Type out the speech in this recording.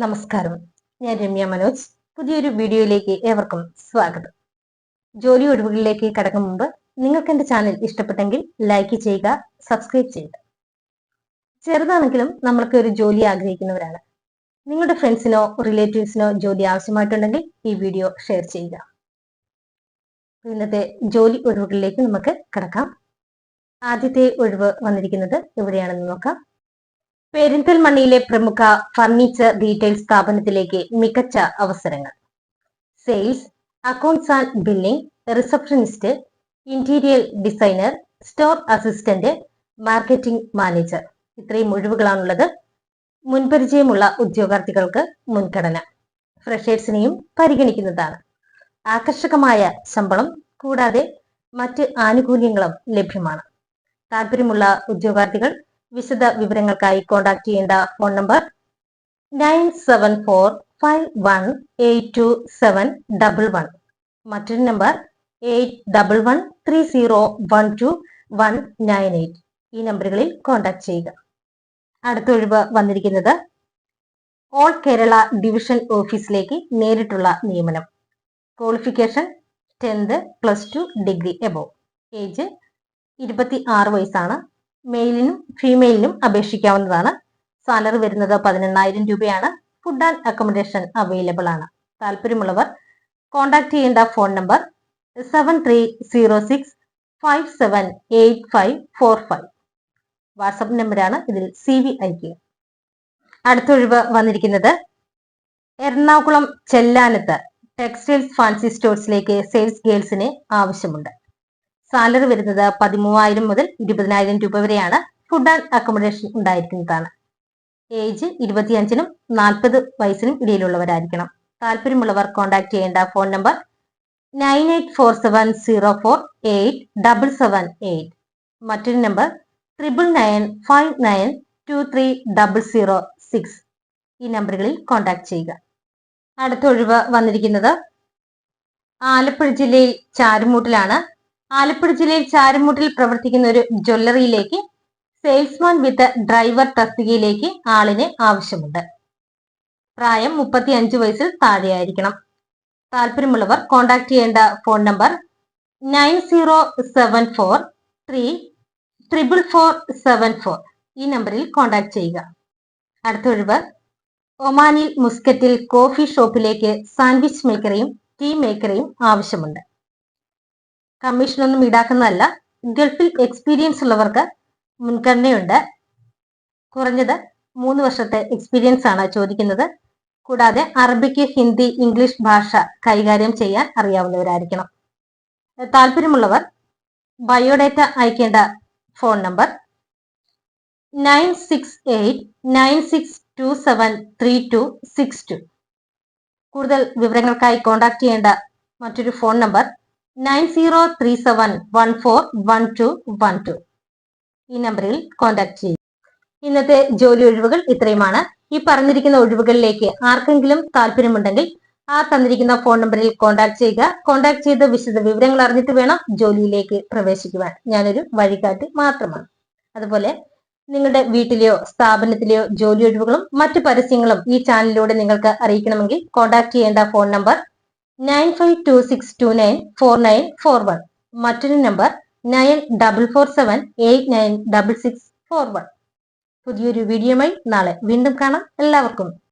നമസ്കാരം. ഞാൻ രമ്യ മനോജ്. പുതിയൊരു വീഡിയോയിലേക്ക് ഏവർക്കും സ്വാഗതം. ജോലി ഒഴിവുകളിലേക്ക് കടക്കും മുമ്പ് നിങ്ങൾക്ക് എന്റെ ചാനൽ ഇഷ്ടപ്പെട്ടെങ്കിൽ ലൈക്ക് ചെയ്യുക സബ്സ്ക്രൈബ് ചെയ്യുക. ചെറുതാണെങ്കിലും നമ്മൾക്ക് ഒരു ജോലി ആഗ്രഹിക്കുന്നവരാണ്. നിങ്ങളുടെ ഫ്രണ്ട്സിനോ റിലേറ്റീവ്സിനോ ജോലി ആവശ്യമായിട്ടുണ്ടെങ്കിൽ ഈ വീഡിയോ ഷെയർ ചെയ്യുക. ഇന്നത്തെ ജോലി ഒഴിവുകളിലേക്ക് നമുക്ക് കടക്കാം. ആദ്യത്തെ ഒഴിവ് വന്നിരിക്കുന്നത് എവിടെയാണെന്ന് നോക്കാം. പെരിന്തൽമണ്ണയിലെ പ്രമുഖ ഫർണിച്ചർ റീറ്റെയിൽ സ്ഥാപനത്തിലേക്ക് മികച്ച അവസരങ്ങൾ. Sales accounts and billing receptionist interior designer store assistant marketing manager. ഇത്രയും ഒഴിവുകളാണുള്ളത്. മുൻപരിചയമുള്ള ഉദ്യോഗാർത്ഥികൾക്ക് മുൻഗണന. ഫ്രഷേഴ്സിനെയും പരിഗണിക്കുന്നതാണ്. ആകർഷകമായ ശമ്പളം കൂടാതെ മറ്റ് ആനുകൂല്യങ്ങളും ലഭ്യമാണ്. താല്പര്യമുള്ള ഉദ്യോഗാർത്ഥികൾ വിശദ വിവരങ്ങൾക്കായി കോൺടാക്ട് ചെയ്യേണ്ട phone number nine seven four five one eight two seven double one മറ്റൊരു number eight double one three zero one two one nine eight ഈ നമ്പറുകളിൽ കോൺടാക്ട് ചെയ്യുക. അടുത്ത ഒഴിവ് വന്നിരിക്കുന്നത് ഓൾ കേരള ഡിവിഷൻ ഓഫീസിലേക്ക് നേരിട്ടുള്ള നിയമനം. Qualification tenth plus two degree above age ഇരുപത്തി ആറ് വയസ്സാണ്. മെയിലിനും ഫീമെയിലിനും അപേക്ഷിക്കാവുന്നതാണ്. സാലറി വരുന്നത് പതിനെണ്ണായിരം രൂപയാണ്. ഫുഡ് ആൻഡ് അക്കോമഡേഷൻ അവൈലബിൾ ആണ്. താല്പര്യമുള്ളവർ കോൺടാക്ട് ചെയ്യേണ്ട phone number seven three zero six five seven eight five four five WhatsApp നമ്പറാണ് ഇതിൽ സി വി അയക്കുക അടുത്തൊഴിവ് വന്നിരിക്കുന്നത് എറണാകുളം ചെല്ലാനത്ത് ടെക്സ്റ്റൈൽസ് ഫാൻസി സ്റ്റോഴ്സിലേക്ക് സെയിൽസ് ഗേൾസിന് ആവശ്യമുണ്ട്. സാലറി വരുന്നത് പതിമൂവായിരം മുതൽ ഇരുപതിനായിരം രൂപ വരെയാണ്. ഫുഡ് ആൻഡ് അക്കോമഡേഷൻ ഉണ്ടായിരിക്കുന്നതാണ്. ഏജ് ഇരുപത്തിയഞ്ചിനും നാൽപ്പത് വയസ്സിനും ഇടയിലുള്ളവരായിരിക്കണം. താല്പര്യമുള്ളവർ കോൺടാക്ട് ചെയ്യേണ്ട phone number nine eight four seven zero four eight double seven eight. മറ്റൊരു number triple nine five nine two three double zero six. ഈ നമ്പറുകളിൽ കോൺടാക്ട് ചെയ്യുക. അടുത്ത ഒഴിവ് വന്നിരിക്കുന്നത് ആലപ്പുഴ ജില്ലയിൽ ചാരുമൂട്ടിലാണ്. ആലപ്പുഴ ജില്ലയിൽ ചാരമൂട്ടിൽ പ്രവർത്തിക്കുന്ന ഒരു ജ്വല്ലറിയിലേക്ക് സെയിൽസ്മാൻ വിത്ത് ഡ്രൈവർ തസ്തികയിലേക്ക് ആളിനെ ആവശ്യമുണ്ട്. പ്രായം മുപ്പത്തി അഞ്ച് വയസ്സിൽ താഴെയായിരിക്കണം. താല്പര്യമുള്ളവർ കോൺടാക്ട് ചെയ്യേണ്ട phone number nine zero seven four three triple four seven four ഈ നമ്പറിൽ കോൺടാക്ട് ചെയ്യുക. അടുത്ത ഒഴിവ് ഒമാനിൽ മുസ്കറ്റിൽ കോഫി ഷോപ്പിലേക്ക് സാൻഡ്വിച്ച് മേക്കറെയും ടീ മേക്കറെയും ആവശ്യമുണ്ട്. കമ്മീഷനൊന്നും ഈടാക്കുന്നതല്ല. ഗൾഫിൽ എക്സ്പീരിയൻസ് ഉള്ളവർക്ക് മുൻഗണനയുണ്ട്. കുറഞ്ഞത് മൂന്ന് വർഷത്തെ എക്സ്പീരിയൻസ് ആണ് ചോദിക്കുന്നത്. കൂടാതെ അറബിക്ക് ഹിന്ദി ഇംഗ്ലീഷ് ഭാഷ കൈകാര്യം ചെയ്യാൻ അറിയാവുന്നവരായിരിക്കണം. താല്പര്യമുള്ളവർ ബയോഡേറ്റ അയക്കേണ്ട phone number nine six eight nine six two seven three two six two. കൂടുതൽ വിവരങ്ങൾക്കായി കോൺടാക്ട് ചെയ്യേണ്ട മറ്റൊരു phone number nine zero three seven one four one two one two. ഈ നമ്പറിൽ കോൺടാക്ട് ചെയ്യും. ഇന്നത്തെ ജോലി ഒഴിവുകൾ ഇത്രയുമാണ്. ഈ പറഞ്ഞിരിക്കുന്ന ഒഴിവുകളിലേക്ക് ആർക്കെങ്കിലും താല്പര്യമുണ്ടെങ്കിൽ ആ തന്നിരിക്കുന്ന ഫോൺ നമ്പറിൽ കോൺടാക്ട് ചെയ്യുക. കോൺടാക്ട് ചെയ്ത് വിശദ വിവരങ്ങൾ അറിഞ്ഞിട്ട് വേണം ജോലിയിലേക്ക് പ്രവേശിക്കുവാൻ. ഞാനൊരു വഴികാട്ടി മാത്രമാണ്. അതുപോലെ നിങ്ങളുടെ വീട്ടിലെയോ സ്ഥാപനത്തിലെയോ ജോലി ഒഴിവുകളും മറ്റു പരസ്യങ്ങളും ഈ ചാനലിലൂടെ നിങ്ങൾക്ക് അറിയിക്കണമെങ്കിൽ കോൺടാക്ട് ചെയ്യേണ്ട phone number nine five two six two nine four nine four one. മറ്റൊരു number nine double four seven eight nine double six four one. പുതിയൊരു വീഡിയോയുമായി നാളെ വീണ്ടും കാണാം. എല്ലാവർക്കും